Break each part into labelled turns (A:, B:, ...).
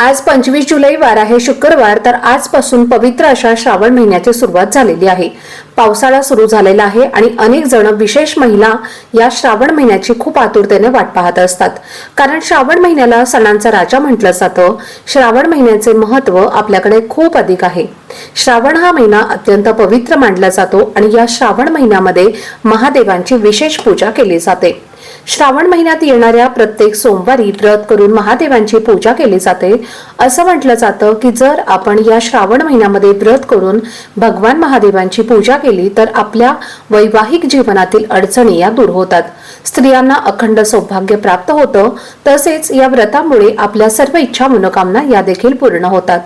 A: आज पंचवीस जुलै वार आहे शुक्रवार तर आजपासून पवित्र अशा श्रावण महिन्याची सुरुवात झालेली आहे. पावसाळा सुरू झालेला आहे आणि अनेक जण विशेष महिला या श्रावण महिन्याची खूप आतुरतेने वाट पाहत असतात. कारण श्रावण महिन्याला सणांचा राजा म्हटलं जातं. श्रावण महिन्याचे महत्त्व आपल्याकडे खूप अधिक आहे. श्रावण हा महिना अत्यंत पवित्र मानला जातो आणि या श्रावण महिन्यामध्ये महादेवांची विशेष पूजा केली जाते. श्रावण महिन्यात येणाऱ्या प्रत्येक सोमवारी व्रत करून महादेवांची पूजा केली जाते. असं म्हटलं जातं की जर आपण या श्रावण महिन्यामध्ये व्रत करून भगवान महादेवांची पूजा केली तर आपल्या वैवाहिक जीवनातील अडचणी या दूर होतात. स्त्रियांना अखंड सौभाग्य प्राप्त होतं. तसेच या व्रतामुळे आपल्या सर्व इच्छा मनोकामना या देखील पूर्ण होतात.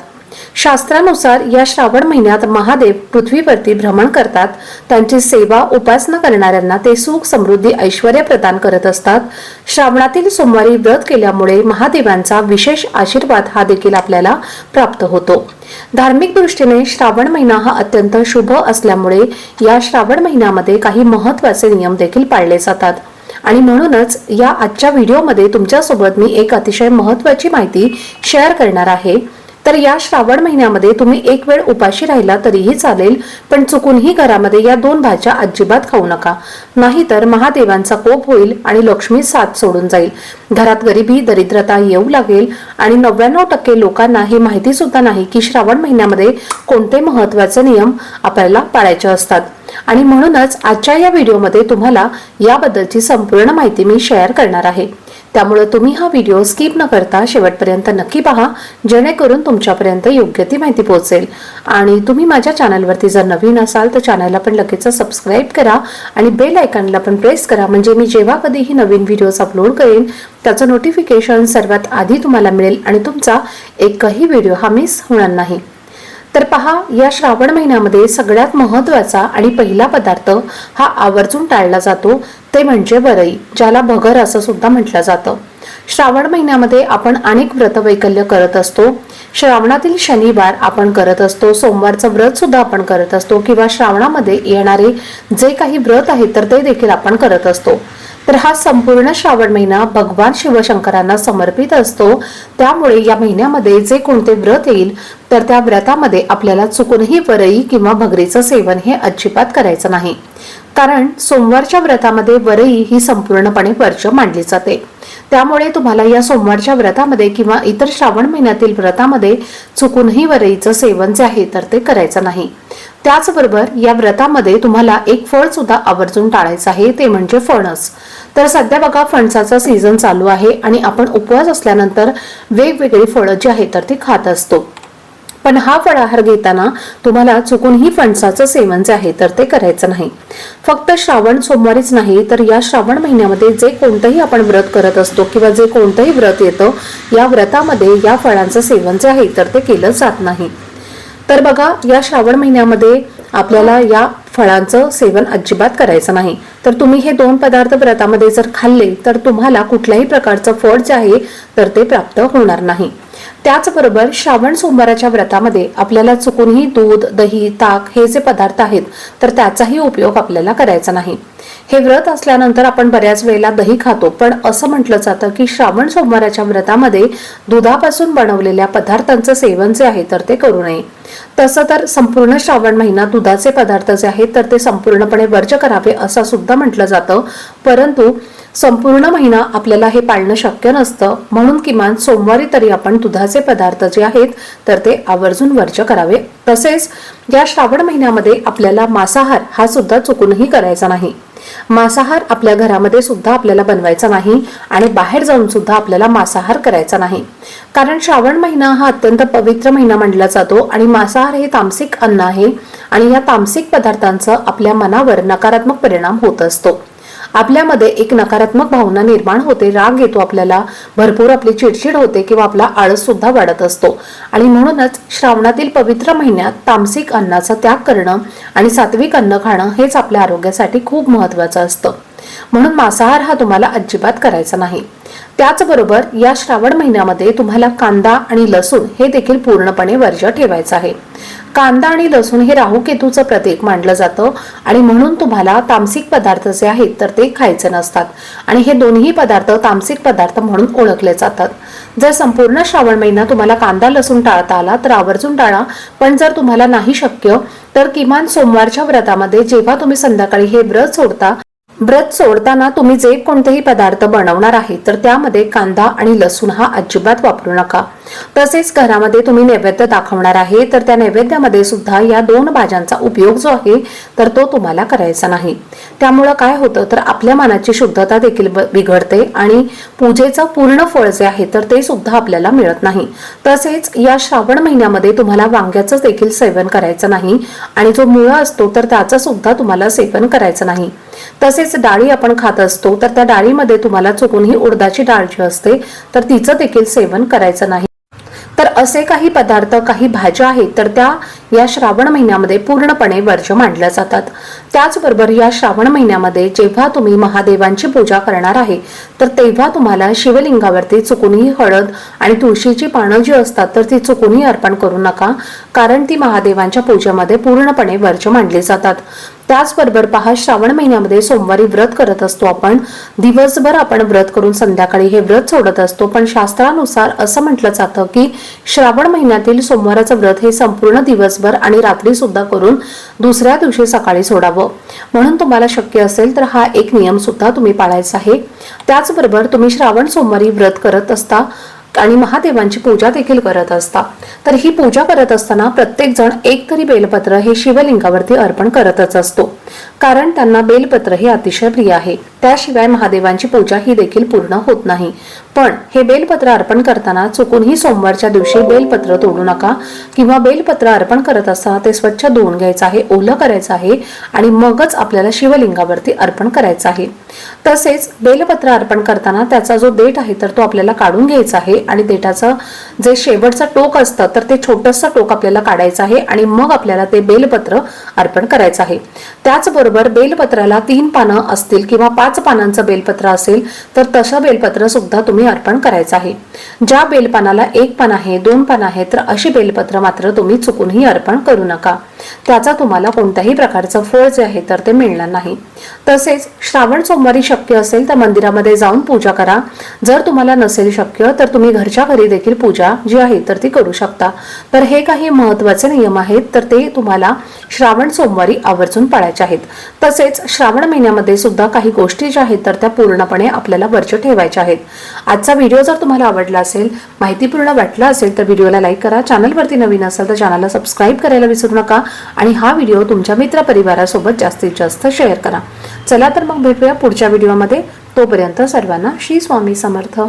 A: शास्त्रानुसार या श्रावण महिन्यात महादेव पृथ्वीवरती भ्रमण करतात. त्यांची सेवा उपासना करणाऱ्यांना ते सुख समृद्धी ऐश्वर प्रदान करत असतात. श्रावणातील सोमवारी व्रत केल्यामुळे महादेवांचा विशेष आशीर्वाद हा देखील आपल्याला प्राप्त होतो. धार्मिक दृष्टीने श्रावण महिना हा अत्यंत शुभ असल्यामुळे या श्रावण महिन्यामध्ये काही महत्त्वाचे नियम देखील पाळले जातात. आणि म्हणूनच या आजच्या व्हिडिओमध्ये तुमच्यासोबत मी एक अतिशय महत्वाची माहिती शेअर करणार आहे. तर या श्रावण महिन्यामध्ये तुम्ही एक वेळ उपाशी राहिला तरीही चालेल पण चुकूनही घरामध्ये या दोन भाज्या अजिबात खाऊ नका. नाहीतर महादेवांचा कोप होईल आणि लक्ष्मी साथ सोडून जाईल. घरात गरिबी दरिद्रता येऊ लागेल आणि नव्याण्णव टक्के लोकांना हे माहिती सुद्धा नाही की श्रावण महिन्यामध्ये कोणते महत्त्वाचे नियम आपल्याला पाळायचे असतात. आणि म्हणूनच आजच्या या व्हिडिओमध्ये तुम्हाला याबद्दलची संपूर्ण माहिती मी शेअर करणार आहे. त्यामुळे तुम्ही हा व्हिडिओ स्किप न करता शेवटपर्यंत नक्की पहा जेणेकरून तुमच्यापर्यंत योग्य ती माहिती पोहोचेल. आणि तुम्ही माझ्या चॅनलवरती जर नवीन असाल तर चॅनलला पण लगेच सबस्क्राईब करा आणि बेल आयकॉनला पण प्रेस करा. म्हणजे मी जेव्हा कधीही नवीन व्हिडिओज अपलोड करेन त्याचं नोटिफिकेशन सर्वात आधी तुम्हाला मिळेल आणि तुमचा एकही व्हिडिओ हा मिस होणार नाही. तर पहा या श्रावण महिन्यामध्ये सगळ्यात महत्त्वाचा आणि पहिला पदार्थ हा आवर्जून टाळला जातो ते म्हणजे वरई ज्याला भगर असं सुद्धा म्हटलं जातं. श्रावण महिन्यामध्ये आपण अनेक व्रतवैकल्य करत असतो. श्रावणातील शनिवार आपण करत असतो सोमवारचं व्रत सुद्धा आपण करत असतो किंवा श्रावणामध्ये येणारे जे काही व्रत आहेत तर ते देखील आपण करत असतो. तर हा संपूर्ण श्रावण महिना भगवान शिवशंकरांना समर्पित असतो. त्यामुळे या महिन्यामध्ये जे कोणते व्रत येईल तर त्या व्रतामध्ये आपल्याला चुकूनही वरई किंवा भगरीचं सेवन हे अजिबात करायचं नाही. कारण सोमवारच्या व्रतामध्ये वरई ही संपूर्णपणे वर्ज्य मांडली जाते. त्यामुळे तुम्हाला या सोमवारच्या व्रतामध्ये किंवा इतर श्रावण महिन्यातील व्रतामध्ये चुकूनही वरईचं सेवन जे आहे तर ते करायचं नाही. त्याचबरोबर या व्रतामध्ये तुम्हाला एक फळ सुद्धा आवर्जून टाळायचं आहे ते म्हणजे फणस. तर सध्या बघा फणसाचा सीझन चालू आहे आणि आपण उपवास असल्यानंतर वेगवेगळी फळं जी आहेत तर ती खात असतो. पण हा फळाहार घेताना तुम्हाला चुकूनही फणसाचं सेवन जे आहे तर ते करायचं नाही. फक्त श्रावण सोमवारीच नाही तर या श्रावण महिन्यामध्ये जे कोणतंही आपण व्रत करत असतो किंवा जे कोणतंही व्रत येतं या व्रतामध्ये या फळांचं सेवन जे आहे तर ते केलं जात नाही. तर बघा या श्रावण महिन्यामध्ये आपल्याला या फळांचं सेवन अजिबात करायचं नाही. तर तुम्ही हे दोन पदार्थ व्रतामध्ये जर खाल्ले तर तुम्हाला कुठल्याही प्रकारचं फळ जे आहे तर ते प्राप्त होणार नाही. त्याचबरोबर श्रावण सोमवाराच्या व्रतामध्ये आपल्याला चुकूनही दूध दही ताक हे जे पदार्थ आहेत तर त्याचाही उपयोग आपल्याला करायचा नाही. हे व्रत असल्यानंतर आपण बऱ्याच वेळेला दही खातो पण असं म्हटलं जातं की श्रावण सोमवाराच्या व्रतामध्ये दुधापासून बनवलेल्या पदार्थांचं सेवन जे आहे तर ते करू नये. तसं तर संपूर्ण श्रावण महिना दुधाचे पदार्थ जे आहेत तर ते संपूर्णपणे वर्ज करावे असं सुद्धा म्हटलं जातं. परंतु संपूर्ण महिना आपल्याला हे पाळणं शक्य नसतं. म्हणून किमान सोमवारी तरी आपण दुधाचे पदार्थ जे आहेत तर ते आवर्जून वर्ज करावे. तसेच या श्रावण महिन्यामध्ये आपल्याला मांसाहार हा सुद्धा चुकूनही करायचा नाही. मांसाहार आपल्या घरामध्ये सुद्धा आपल्याला बनवायचा नाही आणि बाहेर जाऊन सुद्धा आपल्याला मांसाहार करायचा नाही. कारण श्रावण महिना हा अत्यंत पवित्र महिना मानला जातो आणि मांसाहार हे तामसिक अन्न आहे आणि या तामसिक पदार्थांचा आपल्या मनावर नकारात्मक परिणाम होत असतो. आपल्यामध्ये एक नकारात्मक भावना निर्माण होते राग येतो आपल्याला भरपूर आपली चिडचिड होते किंवा आपला आळस सुद्धा वाढत असतो. आणि म्हणूनच श्रावणातील पवित्र महिन्यात तामसिक अन्नाचा त्याग करणं आणि सात्विक अन्न खाणं हेच आपल्या आरोग्यासाठी खूप महत्वाचं असतं. म्हणून मांसाहार हा तुम्हाला अजिबात करायचा नाही. त्याचबरोबर या श्रावण महिन्यामध्ये तुम्हाला कांदा आणि लसूण हे देखील पूर्णपणे वर्ज्य ठेवायचं आहे. कांदा आणि लसूण हे राहू केतूचं प्रतीक मानलं जातं आणि म्हणून तुम्हाला तामसिक पदार्थ जे आहेत तर ते खायचे नसतात. आणि हे दोन्ही पदार्थ तामसिक पदार्थ म्हणून ओळखले जातात. जर संपूर्ण श्रावण महिना तुम्हाला कांदा लसूण टाळता आला तर आवर्जून टाळा. पण जर तुम्हाला नाही शक्य तर किमान सोमवारच्या व्रतामध्ये जेव्हा तुम्ही संध्याकाळी हे व्रत सोडता व्रत सोडताना तुम्ही जे कोणतेही पदार्थ बनवणार आहे तर त्यामध्ये कांदा आणि लसूण हा अजिबात वापरू नका. तसेच घरामध्ये तुम्ही नैवेद्य दाखवणार आहे तर त्या नैवेद्यामध्ये सुद्धा या दोन भाज्यांचा उपयोग जो आहे तर तो तुम्हाला करायचा नाही. त्यामुळं काय होतं तर आपल्या मनाची शुद्धता देखील बिघडते आणि पूजेचं पूर्ण फळ जे आहे तर ते सुद्धा आपल्याला मिळत नाही. तसेच या श्रावण महिन्यामध्ये तुम्हाला वांग्याचं देखील सेवन करायचं नाही आणि जो मुळ असतो तर त्याचं सुद्धा तुम्हाला सेवन करायचं नाही. तसेच डाळी आपण खात असतो तर त्या डाळीमध्ये तुम्हाला चुकूनही उडदाची डाळ जी असते तर तिचं देखील सेवन करायचं नाही. तर असे काही पदार्थ काही भाज्या आहेत तर त्या या श्रावण महिन्यामध्ये पूर्णपणे वर्ज्य मानल्या जातात. त्याचबरोबर या श्रावण महिन्यामध्ये जेव्हा तुम्ही महादेवांची पूजा करणार आहे तर तेव्हा तुम्हाला शिवलिंगावरती चुकूनही हळद आणि तुळशीची पानं जी असतात तर ती चुकूनही अर्पण करू नका कारण ती महादेवांच्या पूजेमध्ये पूर्णपणे वर्ज मांडली जातात. त्याचबरोबर पहा श्रावण महिन्यामध्ये सोमवारी व्रत करत असतो आपण. दिवसभर आपण व्रत करून संध्याकाळी हे व्रत सोडत असतो. पण शास्त्रानुसार असं म्हटलं जातं की श्रावण महिन्यातील सोमवाराचं व्रत हे संपूर्ण दिवसभर आणि रात्री सुद्धा करून दुसऱ्या दिवशी सकाळी सोडावं. म्हणून तुम्हाला शक्य असेल तर हा एक नियम सुद्धा तुम्ही पाळायचा आहे. त्याचबरोबर तुम्ही श्रावण सोमवारी व्रत करत असता. आणि महादेवांची पूजा देखील करत असता. तर ही पूजा करत असताना प्रत्येक जण एक तरी बेलपत्र हे शिवलिंगावरती अर्पण करतच असतो. कारण त्यांना बेलपत्र हे अतिशय प्रिय आहे. त्याशिवाय महादेवांची पूजा ही देखील पूर्ण होत नाही. पण हे बेलपत्र अर्पण करताना चुकूनही सोमवारच्या दिवशी बेलपत्र तोडू नका किंवा बेलपत्र अर्पण करत असताना ते स्वच्छ धुवून घ्यायचं आहे ओलं करायचं आहे आणि मगच आपल्याला शिवलिंगावरती अर्पण करायचं आहे. तसेच बेलपत्र अर्पण करताना त्याचा जो देठ आहे तर तो आपल्याला काढून घ्यायचा आहे आणि देठाचं जे शेवटचं टोक असतं तर ते छोटंसं टोक आपल्याला काढायचं आहे आणि मग आपल्याला ते बेलपत्र अर्पण करायचं आहे. त्याचबरोबर बेलपत्राला तीन पानं असतील किंवा पाच पानांचं बेलपत्र असेल तर तसं बेलपत्र सुद्धा तुम्ही अर्पण करायचं आहे. ज्या बेलपानाला एक पान आहे दोन पान आहे तर अशी बेलपत्र मात्र तुम्ही चुकूनही अर्पण करू नका. त्याचा तुम्हाला कोणत्याही प्रकारचं फळ जे आहे तर ते मिळणार नाही. तसेच श्रावण सोमवारी शक्य असेल तर मंदिरामध्ये जाऊन पूजा करा. जर तुम्हाला नसेल शक्य तर तुम्ही घरच्या घरी देखील पूजा जी आहे तर ती करू शकता. तर हे काही महत्त्वाचे नियम आहेत तर ते तुम्हाला श्रावण सोमवारी आवर्जून पाळायचे आहेत. तसेच श्रावण महिन्यामध्ये सुद्धा काही गोष्टी ज्या आहेत तर त्या पूर्णपणे आपल्याला वर्ष ठेवायच्या आहेत. आजचा व्हिडिओ जर तुम्हाला आवडला असेल माहितीपूर्ण वाटला असेल तर व्हिडिओला लाईक करा. चॅनलवरती नवीन असाल तर चॅनलला सबस्क्राईब करायला विसरू नका. आणि हा व्हिडिओ तुमच्या मित्रपरिवारासोबत जास्तीत जास्त शेअर करा. चला तर मग भेटूया पुढच्या व्हिडिओमध्ये. तोपर्यंत सर्वांना श्री स्वामी समर्थ.